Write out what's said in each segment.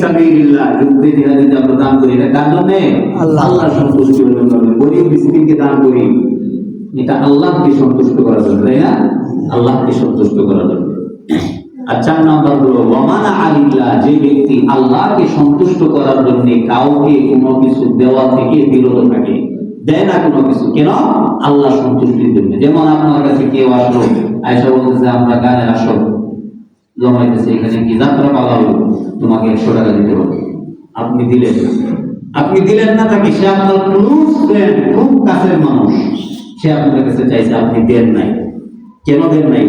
সাবিলিল্লাহ যুদ্ধে জিহাদে আমরা দান করি। এটা কার জন্য? আল্লাহর সন্তুষ্টির জন্য। গরিব মিসকিনকে দান করি। এটা আল্লাহকে সন্তুষ্ট করার জন্য তাই না? আল্লাহকে সন্তুষ্ট করার জন্য। আর চার নাম্বার হলো ওয়ামানা আলিল্লাহ যে ব্যক্তি আল্লাহকে সন্তুষ্ট করার জন্য কাউকে কোনো কিছু দেওয়া থেকে বিরত থাকে দেয় না কোনো কিছু। কেন? আল্লাহ সন্তুষ্টির জন্য। যেমন আপনার কাছে কেউ আসলো আয়সা বলতেছে আমরা গানের আসল জমাইতেছে এখানে কি যাত্রা পালা হলো তোমাকে একশো টাকা দিতে হবে। আপনি দিলেন আপনি দিলেন না তাকে সে আপনার ক্লোজ ফ্রেন্ড খুব কাছের মানুষ। সে আপনার কাছে চাইছে আপনি দেন নাই। কেন দেন নাই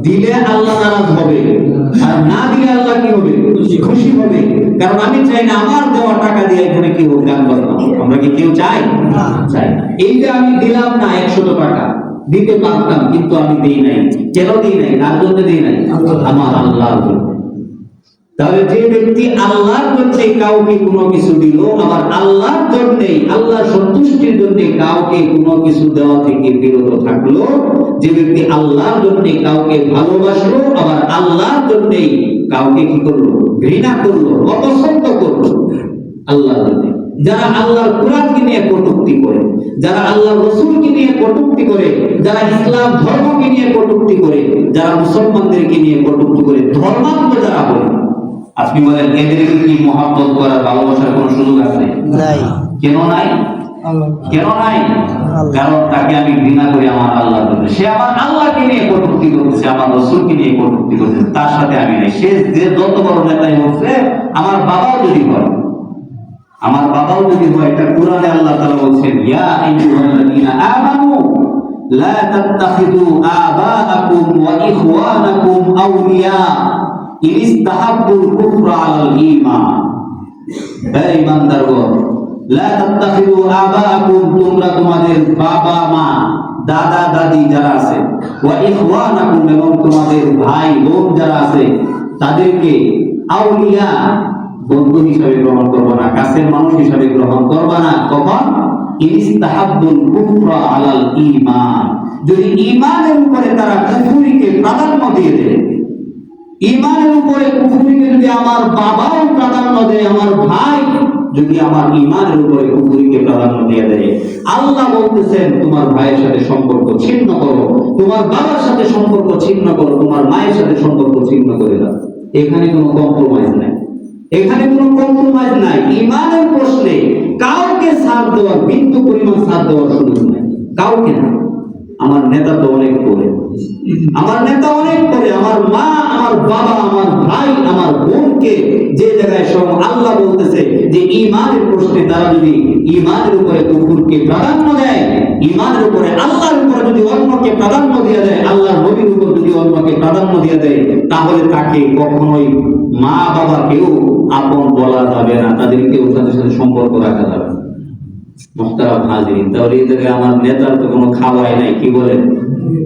দিলে আল্লাহ নারাজ হবে আর না দিলে আল্লাহ কি হবে? খুশি হবে। কারণ আমি চাই না আমার দেওয়া টাকা দিয়ে এখানে কি হোক গান বাজনা। আমরা কি কেউ চাই? না। চাই। না এই যে আমি দিলাম না একশত টাকা দিতে পারতাম, কিন্তু আমি দিই নাই। কেন দিই নাই? কার জন্য দিই নাই? আমার আল্লাহর জন্য। তাহলে যে ব্যক্তি আল্লাহর জন্য কাউকে কোনো কিছু দিল আবার আল্লাহর জন্য আল্লাহ সন্তুষ্টির জন্য কাউকে কোনো কিছু দেওয়া থেকে বিরত থাকল, যে ব্যক্তি আল্লাহর জন্য কাউকে ভালোবাসলো আবার আল্লাহর জন্য কাউকে কি করল? ঘৃণা করল, অপছন্দ করল। আল্লাহর জন্য। যারা আল্লাহর কোরআনকে নিয়ে কটূক্তি করে যারা আল্লাহর রসুলকে নিয়ে কটূক্তি করে যারা ইসলাম ধর্মকে নিয়ে কটূক্তি করে যারা মুসলমানদেরকে নিয়ে কটূক্তি করে ধর্মাত্ম যারা বলে আপনি বলেন এদেরকে কি মহাব্বত করার ভালোবাসার কোনো সুযোগ আছে? নাই। কেন নাই? কেন নাই? কারণ তাকে আমি ঘৃণা করি আমার আল্লাহ সে আমার আল্লাহকে নিয়ে কটুক্তি করতেছে আমার রসুলকে নিয়ে কটূক্তি করতেছে তার সাথে আমি নাই। সে যে যত বড় নেতাই হচ্ছে আমার বাবাও যদি হয় আমার বাবাও যদি হয়, এটা কোরআনে আল্লাহ তাআলা বলছেন, ইয়া আইয়ুহাল্লাযীনা আমানু, লা তাত্তাখিদু আবাআকুম ওয়া ইখওয়ানাকুম আউলিয়া, ইন ইস্তাহাব্বুল কুফরা আলাল ঈমান। হে ইমানদারগণ লা তাত্তাখিদু আবাআকুম, তোমরা তোমাদের বাবা, মা, দাদা, দাদি যারা আছে, ওয়া ইখওয়ানাকুম এবং তোমাদের ভাই, বোন যারা আছে, তাদেরকে আউলিয়া বন্ধু হিসাবে গ্রহণ করব না, কাছের মানুষ হিসাবে গ্রহণ করবা না। কখন? আল্লাহ বলতেছেন, তোমার ভাইয়ের সাথে সম্পর্ক ছিন্ন করো, তোমার বাবার সাথে সম্পর্ক ছিন্ন করো, তোমার মায়ের সাথে সম্পর্ক ছিন্ন করে দাও। এখানে কোনো কম্প্রোমাইজ নাই। এখানে কোনো কম্প্রোমাইজ নাই। ইমানের প্রশ্নে কাউকে সাথ দেওয়ার, বিন্দু পরিমাণ সাথ দেওয়ার সুযোগ নাই। কাউকে না। আমার নেতা তো অনেক করে আমার নেতা অনেক করে আমার মা, আমার বাবা, আমার ভাই, আমার বোনকে যে জায়গায় সব আল্লাহ বলতেছে যে ইমানের প্রশ্নে তারা যদি ইমানের উপরে কুকুরকে প্রাধান্য দেয়, ইমানের উপরে আল্লাহর উপরে যদি অন্যকে প্রাধান্য দিয়ে দেয়, আল্লাহর নবীর উপর যদি অন্যকে প্রাধান্য দিয়ে দেয়, তাহলে তাকে কখনোই মা বাবাকেও আপন বলা যাবে না তাদেরকেও তাদের সাথে সম্পর্ক রাখা যাবে না। তাহলে আমার নেতার তো কোনো খাওয়াই নাই, কি বলেন?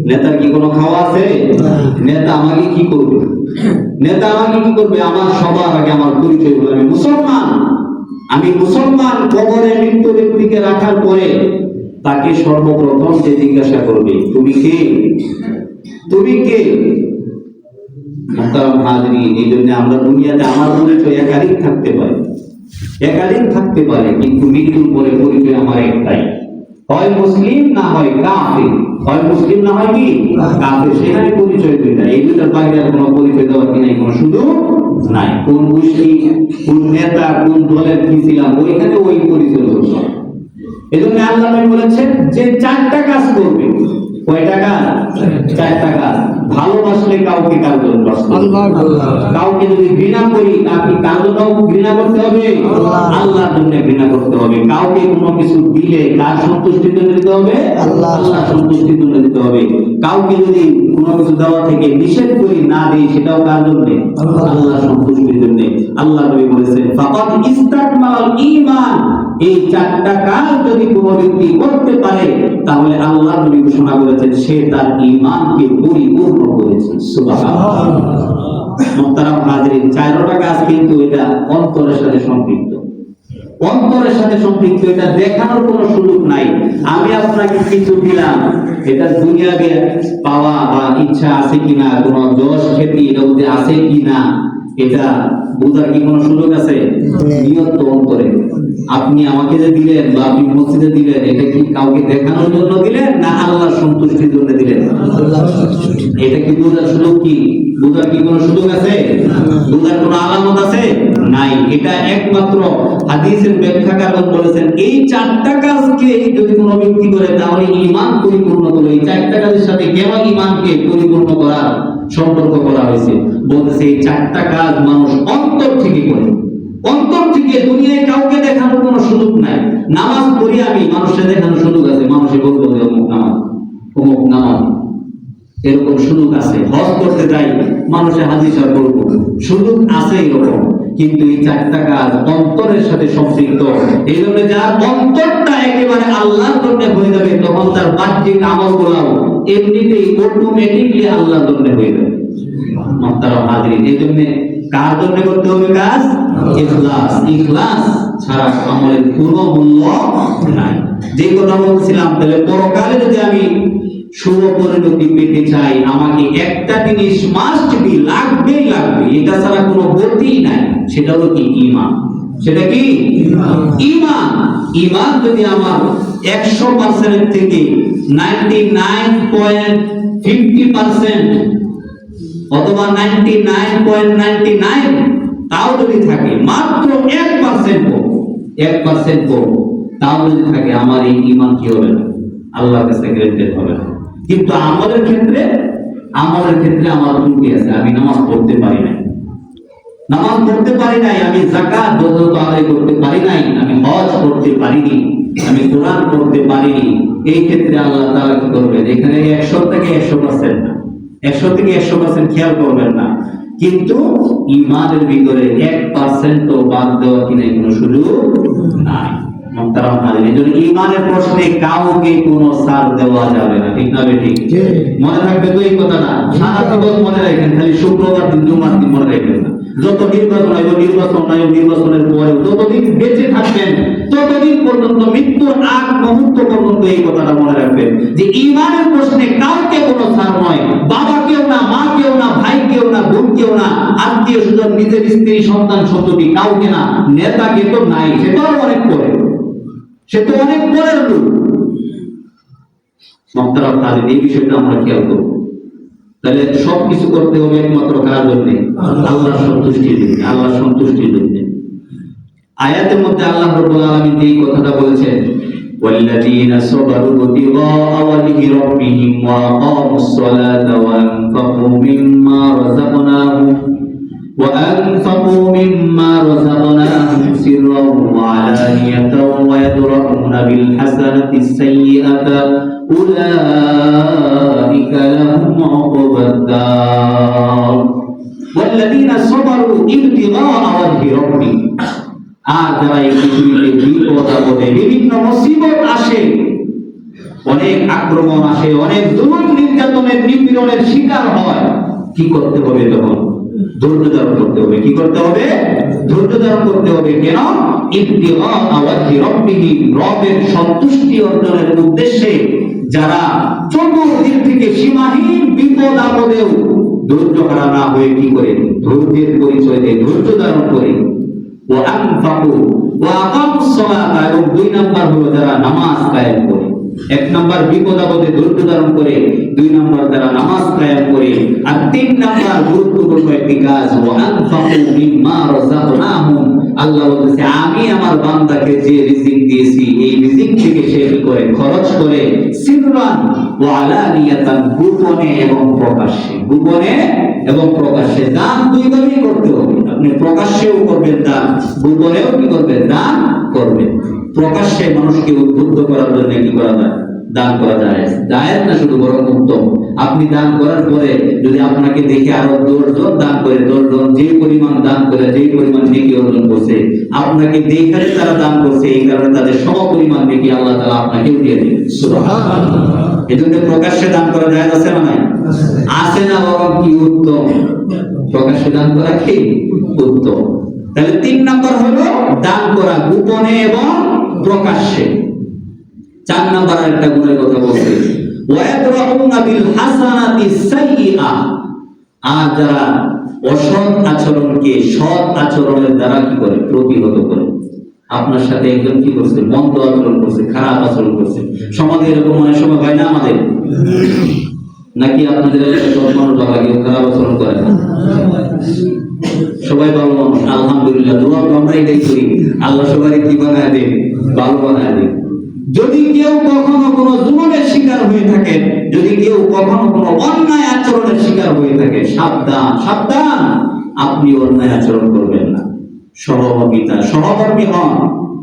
নেতার কি কোনো খাওয়া আছে? নেতা আমাকে কি করবে? নেতা আমাকে কি করবে? আমার সবার আগে আমার পরিচয় বলে আমি মুসলমান। আমি মুসলমান কবরে মৃত ব্যক্তিকে রাখার পরে তাকে সর্বপ্রথম যে জিজ্ঞাসা করবে, তুমি কে? তুমি কে? মোহতারাম হাজিরিন এই জন্য আমরা দুনিয়াতে আমার একাধিক থাকতে পারে। একাধিক থাকতে পারে, কিন্তু মৃত্যুর পরে পরিচয় আমার একটাই। হয় মুসলিম না হয় হয় মুসলিম না হয় কি? সেখানে পরিচয় দুইটা এই বাইরে কোনো পরিচয় দেওয়ার কি নাই? কোনো নাই। কোন গোষ্ঠী কোন নেতা, কোন দলের কি ছিলাম ওইখানে ওই পরিচয় এই জন্য আল্লাহ বলেছেন, যে চারটা কাজ করবে কয়টা কাজ চারটা কাজ ভালোবাসলে কাউকে কার জন্য কাউকে যদি ঘৃণা করি তাকে কার ঘৃণা করতে হবে। আল্লাহর। জন্য ঘৃণা করতে হবে। কাউকে কোনো কিছু দিলে কার সন্তুষ্টির জন্য দিতে হবে। আল্লাহ। সন্তুষ্টির জন্য দিতে হবে। কাউকে যদি কোনো কিছু দেওয়া থেকে নিষেধ করি না দিই সেটাও কার জন্য? আল্লাহ। সন্তুষ্টির জন্য। আল্লাহ নবী বলেছেন ফাকাদ ইস্তাকমাল ঈমান। এই চারটা কাজ যদি কোনো ব্যক্তি করতে পারে তাহলে আল্লাহ নবী ঘোষণা করেছেন সে তার ইমানকে পরিপূর্ণ করেছে। সুভাষ মোহতারাম হাজরিন চারোটা কাজ কিন্তু এটা অন্তরের সাথে সম্পৃক্ত। অন্তরের সাথে সম্পৃক্ত এটা দেখানোর কোনো সুযোগ নাই। আমি আপনাকে কিছু দিলাম। এটা দুনিয়াকে পাওয়া বা ইচ্ছা আছে কিনা কোনো যশ খ্যাতি এটা আছে কিনা এটা বোঝার কি কোনো সুযোগ আছে? নিয়ত অন্তরে আপনি আমাকে যে দিলেন বা আপনি মসজিদে দিলেন এটা কি কাউকে দেখানোর জন্য দিলেন না আল্লাহ সন্তুষ্টির জন্য দিলেন? এটা কি বোঝার সুযোগ কি? বোঝার কি কোনো সুযোগ আছে? বোঝার কোনো আলামত আছে? নাই। এটা একমাত্র হাদিসের ব্যাখ্যাকারগণ বলেছেন, এই চারটা কাজকে যদি কোনো ব্যক্তি করে, তাহলে ঈমান পরিপূর্ণ করে এই চারটা কাজের সাথে কেমন ঈমানকে পরিপূর্ণ করার সম্পর্ক করা হয়েছে? বলতেছে, এই চারটা কাজ মানুষ অন্তর থেকে করে। অন্তর থেকে দুনিয়ায় কাউকে দেখানোর কোনো সুযোগ নাই। নামাজ পড়ি আমি মানুষের দেখানোর সুযোগ আছে। মানুষে বলব যে অমুক নামাজ অমুক নামাজ। এরকম সুযোগ আছে। হজ করতে যাই মানুষের হাজির সাহেব করব সুযোগ আছে এরকম, কিন্তু এই চারটা কাজ অন্তরের সাথে সম্পৃক্ত। এই জন্য যার অন্তরটা একেবারে আল্লাহর জন্য হয়ে যাবে, তখন তার বাহ্যিক আমল গুলাও এমনিতেই অটোমেটিকলি আল্লাহর জন্য হয়ে যাবে। হাজিরিন, এই জন্য কার জন্য করতে হবে কাজ? ইখলাস। ইখলাস ছাড়া আমলের মূল্য নাই। যে কথা বলছিলাম, তাহলে পরকালে যদি আমি শুভ পরিণতি পেতে চাই। আমাকে একটা জিনিস মাস্ট বি লাগবেই লাগবে। এটা ছাড়া কোনো গতি নাই। সেটা হলো কি? ইমান সেটা কি? ইমান ইমান যদি আমার একশো পার্সেন্ট থেকে ninety nine point fifty percent অথবা ninety nine point ninety nine তাও যদি থাকে মাত্র এক পার্সেন্ট এক পার্সেন্ট তাও যদি থাকে আমার এই ইমান কি হবে না? আল্লাহর কাছে গ্রেন্টেড হবে না। কিন্তু আমাদের ক্ষেত্রে আমাদের ক্ষেত্রে আমার ত্রুটি আছে, আমি নামাজ পড়তে পারি নাই। নামাজ পড়তে পারি নাই, আমি জাকাত যথাযথ আদায় করতে পারি নাই, আমি হজ করতে পারিনি, আমি কোরআন পড়তে পারিনি। এই ক্ষেত্রে আল্লাহ তাআলা কি করবেন? এখানে একশো থেকে একশো পার্সেন্ট না, একশো থেকে একশো পার্সেন্ট খেয়াল করবেন না। কিন্তু ইমানের ভিতরে এক পার্সেন্ট বাদ দেওয়া কিনা কোনো সুযোগ নাই। মোহতারাম হাজির এই জন্য ইমানের প্রশ্নে কাউকে কোনো সার দেওয়া যাবে না। ঠিক না ঠিক মনে থাকবে তো এই কথাটা। সারা জীবন মনে রাখবেন খালি শুক্রবার দিন জুমার দিন মনে রাখবেন না। যত নির্বাচন হয় নির্বাচন নাই নির্বাচনের পরে যতদিন বেঁচে থাকবেন ততদিন পর্যন্ত মৃত্যুর আগ মুহূর্ত পর্যন্ত এই কথাটা মনে রাখবেন যে ইমানের প্রশ্নে কাউকে কোনো ছাড় নয়। বাবা কেউ না মা কেউ না ভাই কেউ না বোন কেউ না আত্মীয় স্বজন নিজের স্ত্রী সন্তান সন্ততি কাউকে না নেতাকে তো নাই সে তো আরও অনেক পরে। সে তো অনেক পরের লোক সন্তান তাদের এই বিষয়টা আমরা খেয়াল করবো তাহলে সবকিছু করতে হবে একমাত্র কার জন্য আল্লাহ সন্তুষ্টির জন্য আল্লাহ সন্তুষ্টির জন্য আয়াতের মধ্যে আল্লাহ রাব্বুল আলামিন এই কথাটা বলেছেন والذين صبروا ابتغاء وجه ربهم وأقاموا الصلاة وأنفقوا مما رزقناهم وأنفقوا مما رزقناهم سرا وعلانية ويدرؤون بالحسنة السيئة أولئك لهم عقبى الدار والذين صبروا ابتغاء وجه ربهم আর যারা এই পৃথিবীতে বিপদ আপদে বিভিন্ন মুসিবত আসে অনেক আক্রমণ আসে অনেক জুলুম নির্যাতনের নিপীড়নের শিকার হয় কি করতে হবে তখন ধৈর্য ধারণ করতে হবে। কি করতে হবে? ধৈর্য ধারণ করতে হবে। কেন? রবের সন্তুষ্টি অর্জনের উদ্দেশ্যে যারা চতুর্দিক থেকে সীমাহীন বিপদ আপদেও ধৈর্য হারা না হয়ে কি করে? ধৈর্যের পরিচয় দিয়ে ধৈর্য ধারণ করে। ও ও আকামুস সালাতা, এবং দুই নাম্বার হলো যারা নামাজ কায়েম করে। এক নাম্বার বিপদ আপদে ধৈর্য ধারণ করে, দুই নাম্বার যারা নামাজ কায়েম করে, আর তিন নাম্বার গুরুত্বপূর্ণ একটি কাজ আল্লাহ বলতেছে, আমি আমার বান্দাকে যে রিজিক দিয়েছি, এই রিজিক থেকে সে করে? খরচ করে সিররান ওয়া আলানিয়াতান গোপনে এবং প্রকাশ্যে। গোপনে এবং প্রকাশ্যে। দান দুই দুইভাবেই করতে হবে। আপনি প্রকাশ্যেও করবেন দান, গোপনেও কি করবেন? দান করবেন। প্রকাশ্যে মানুষকে উদ্বুদ্ধ করার জন্য কি করা যায়? দান করা যায়। জায়েজ না শুধু বরং উত্তম। আপনি দান করার পরে যদি আপনাকে দেখে আরও দশজন দান করে দশজন যে পরিমাণ দান করে যে পরিমাণ নেকি অর্জন করছে আপনাকে দেখে তারা দান করছে এই কারণে তাদের সম পরিমাণ নেকি আল্লাহ তাআলা আপনাকে দিয়ে দিন এজন্য প্রকাশ্যে দান করা যায় আছে না নাই? আছে না বরং কি উত্তম? প্রকাশ্যে দান করা কি? উত্তম। তাহলে তিন নাম্বার হলো দান করা গোপনে এবং প্রকাশ্যে। চার নাম্বার আরেকটা গুণের কথা বলছে। আর যারা অসৎ আচরণকে, সৎ আচরণের দ্বারা কি করে? প্রতিহত করে। আপনার সাথে একজন কি করছে? মন্দ আচরণ করছে, খারাপ আচরণ করছে। সমাজে এরকম অনেক সময় হয় না আমাদের? নাকি আপনাদের খারাপ আচরণ করে না? সবাই ভালো মানুষ। আলহামদুলিল্লাহ, দোয়া আমরা এটাই করি। আল্লাহ সবাই কি বানায় দেন? ভালো যদি কেউ কখনো কোনো জুলুমের শিকার হয়ে থাকে, যদি কেউ কখনো কোনো অন্যায় আচরণের শিকার হয়ে থাকে, সাবধান সাবধান, আপনি অন্যায় আচরণ করবেন না। সহভাগিতা সহকর্মী হন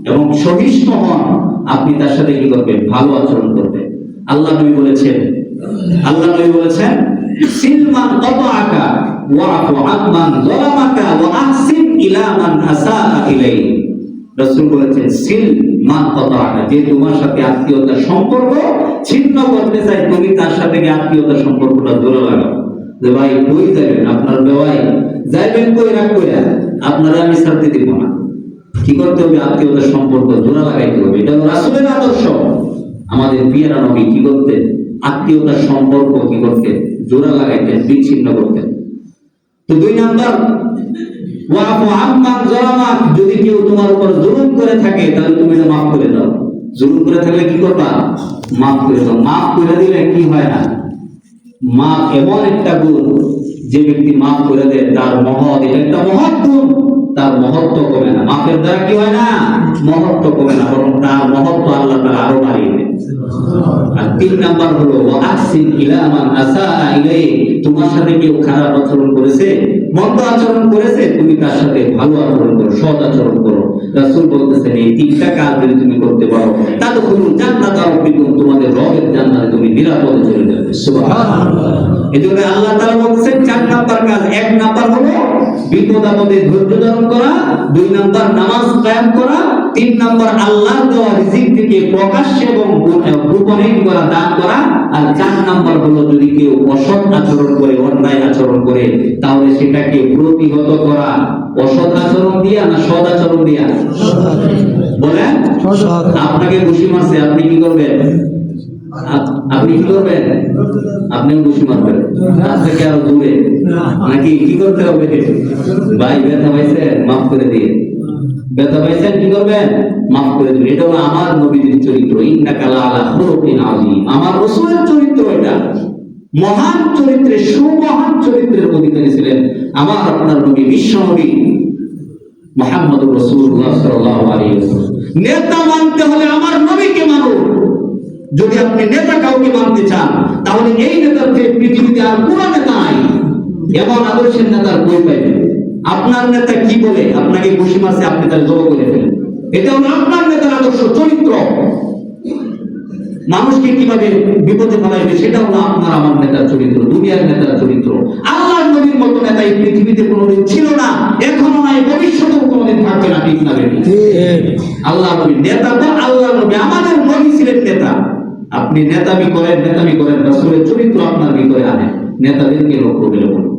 এবং সহিষ্ণু হন, আপনি তার সাথে কি করবেন? ভালো আচরণ করবেন। আল্লাহ নবী বলেছেন, আল্লাহ নবী বলেছেন, সিলমান কত আকা ওয়াফু আম্মান যালামাকা ওয়া আহসিন ইলা মান আসাআ ইলাই রাসূল বলেছেন, সিল মান কত যে তোমার সাথে আত্মীয়তার সম্পর্ক ছিন্ন করতে চাই তুমি তার সাথে আত্মীয়তার সম্পর্কটা জোরে লাগাও। যে ভাই, কই যাবেন? আপনার বেওয়াই। যাইবেন কই রাখ কইরা আপনারা আমি ছাড়তে দিব না। কি করতে হবে? আত্মীয়তার সম্পর্ক জোড়া লাগাইতে হবে। এটা রাসূলের আদর্শ। আমাদের পিয়ারা নবী কি করতেন? আত্মীয়তার সম্পর্ক কি করতেন? জোড়া লাগাইতেন, বিচ্ছিন্ন করতেন। তো দুই নাম্বার যদি কেউ তোমার উপর জুলুম করে থাকে, তাহলে তুমি এটা মাফ করে দাও। জুলুম করে থাকলে কি করবা? মাফ করে দাও। মাফ করে দিলে কি হয় না? মাফ এমন একটা গুণ, যে ব্যক্তি মাফ করে দেয়, তার মহৎ, এটা একটা মহৎ গুণ। তার মহত্ব কমে না। মাফের দ্বারা কি হয় না? মহত্ব কমে না, বরং তার মহত্ব আল্লাহ তাআলা আরও বাড়িয়ে দেয় আর তিন নাম্বার হলো ইলাই তোমার সাথে কেউ খারাপ আচরণ করেছে, মন্দ আচরণ করেছে, তুমি তার সাথে ভালো আচরণ করো, সৎ আচরণ করো। বলতেছেন, এই তিনটা কাজ যদি তুমি করতে পারো তাহলে তুমি জান্নাত তোমাদের রবের জান্নাতে তুমি নিরাপদে চলে যাবে। সুবহানাল্লাহ। আল্লাহ তাআলা বলছেন চার নাম্বার কাজ, এক নাম্বার হলো, বিপদ আপদে ধৈর্য ধারণ করা দুই নাম্বার নামাজ কায়েম করা তিন নাম্বার আল্লাহর দেওয়া রিজিক থেকে প্রকাশ্যে এবং গোপনে করা দান করা আর চার নাম্বার হলো যদি কেউ অসৎ আচরণ করে অন্যায় আচরণ করে তাহলে সেটাকে প্রতিহত করা। অসৎ আচরণ দিয়া না সৎ আচরণ দিয়া? বলেন? আপনাকে ঘুষি মারছে আপনি কি করবেন? আপনি কি করবেন? তার থেকে আরও দূরে। নাকি কি করতে হবে? ভাই, ব্যথা পাইছে, মাফ করে দিয়ে ব্যথা পাইছেন, কি করবেন? মাফ করে এটা হলো আমার নবীর চরিত্র। ইন্নাকা লাআলা খুলুকিন আযীম। আমার রাসূলের চরিত্র এটা। মহান চরিত্রের, সুমহান চরিত্রের অধিকারী ছিলেন আমার আপনার নবী, বিশ্ব নবী মুহাম্মদুর রাসূলুল্লাহ সাল্লাল্লাহু আলাইহি ওয়াসাল্লাম। নেতা মানতে হলে আমার নবীকে মানুন। যদি আপনি নেতা কাউকে মানতে চান, তাহলে এই নেতার চেয়ে পৃথিবীতে আর কোন নেতা নাই। এমন আদর্শের নেতার কই পাইবেন আপনার নেতা কি বলে? আপনাকে ঘুষি মারছে, আপনি তার জব করে ফেলেন। এটা হলো আপনার নেতার আদর্শ, চরিত্র। মানুষকে কীভাবে বিপদে ফেলাইবে, সেটা হলো আপনার, আমার নেতার চরিত্র, দুনিয়ার নেতার চরিত্র। আল্লাহর নবীর মতো নেতা এই পৃথিবীতে কোনোদিন ছিল না, এখনও নাই কোনোদিন থাকবে না ঠিক না আল্লাহ নবী নেতা তো আল্লাহ নবী। আমাদের নবী ছিলেন নেতা। আপনি নেতামি করেন নেতামি করেন রাসূলের চরিত্র আপনার ভিতরে আনেন নেতাদেরকে লক্ষ্য করে বলুন?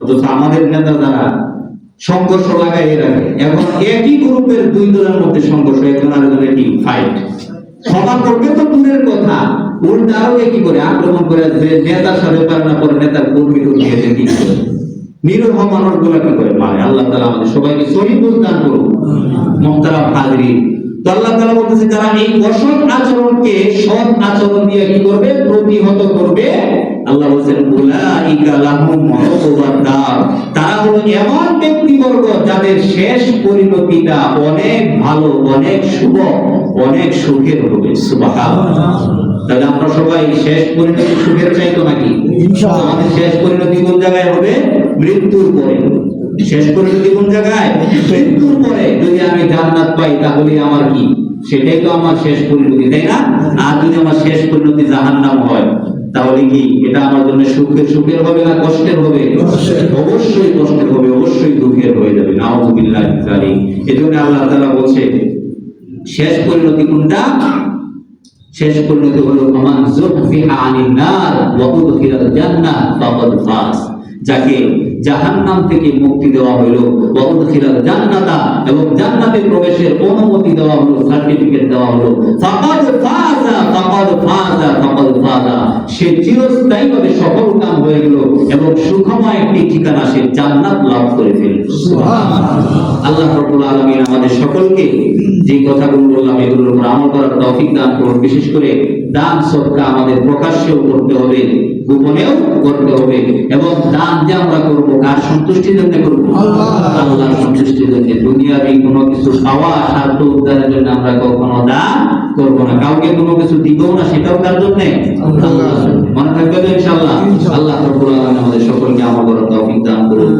অথচ আমাদের নেতা যারা সংঘর্ষ লাগাই রাখে এখন একই গ্রুপের দুই দলের মধ্যে সংঘর্ষ একজন আরেকজনের কি? ফাইট সভা করবে তো দূরের কথা। উল্টা আরও কি করে আক্রমণ করে যে নেতার সাথে পারে না পরে নেতার কর্মী দেয় কি করে? নিরহ কি করে মারে আল্লাহ তালা আমাদের সবাইকে দান করুন। মমতারা হাজরি। তো আল্লাহ তালা বলতেছে যারা এই অসৎ আচরণকে সৎ আচরণ দিয়ে কি করবে? প্রতিহত করবে। আল্লাহ বলছেন উলাইকা লাহুম উকুবাদ তারা হলো এমন ব্যক্তিবর্গ যাদের শেষ পরিণতিটা অনেক ভালো অনেক শুভ অনেক সুখের হবে। সুবহানাল্লাহ। তাহলে আমরা সবাই শেষ পরিণতি সুখের চাইতো নাকি? ইনশাআল্লাহ। আমাদের শেষ পরিণতি কোন জায়গায় হবে? মৃত্যুর পরে, শেষ পরিণতি কোন জায়গায়, মৃত্যুর পরে যদি আমি জান্নাত পাই, তাহলে আমার কি? সেটাই তো আমার শেষ পরিণতি, তাই না? আর যদি আমার শেষ পরিণতি জাহান্নাম হয়, তাহলে কি এটা আমার জন্য সুখের সুখের হবে না কষ্টের হবে? অবশ্যই কষ্টের হবে, অবশ্যই দুঃখের হয়ে যাবে। নাউযুবিল্লাহ জালিম এজন্য আল্লাহ তাআলা বলছে, শেষ পরিণতি কোনটা? শেষ পরিণতি হলো আমান যুফিহা আনিন নার ওয়া উদখিলাল জান্নাহ ফাকাদ ফাজ। যাকে জাহান্নাম থেকে মুক্তি দেওয়া হলো ওয়াউদখিলাল জান্নাতা এবং জান্নাতে প্রবেশের অনুমতি দেওয়া হলো সার্টিফিকেট দেওয়া হলো। ফাকাদ ফাজা ফাকাদ ফাজা ফাকাদ ফাজা। সে চিরস্থায়ীভাবে সফল কাম হয়ে গেল এবং সুখময় একটি ঠিকানা সে জান্নাত লাভ করে ফেলল। আল্লাহ রাব্বুল আলামিন আমাদের সকলকে যে কথাগুলো বললাম এগুলোর উপর আমল করার তৌফিক দান করুন। বিশেষ করে দান সদকা আমাদের প্রকাশ্যেও করতে হবে গোপনেও করতে হবে এবং দান যে আমরা করব কার সন্তুষ্টির জন্য করব? আল্লাহর সন্তুষ্টির জন্য দুনিয়াবি কোনো কিছু খাওয়া স্বার্থ উদ্ধারের জন্য আমরা কখনো দান করব না। কাউকে কোনো কিছু দিব না সেটাও কার জন্য? মনে থাকবে ইনশাআল্লাহ? আল্লাহ রাব্বুল আলামিন আমাদের সকলকে আমল করার তৌফিক দান করুন।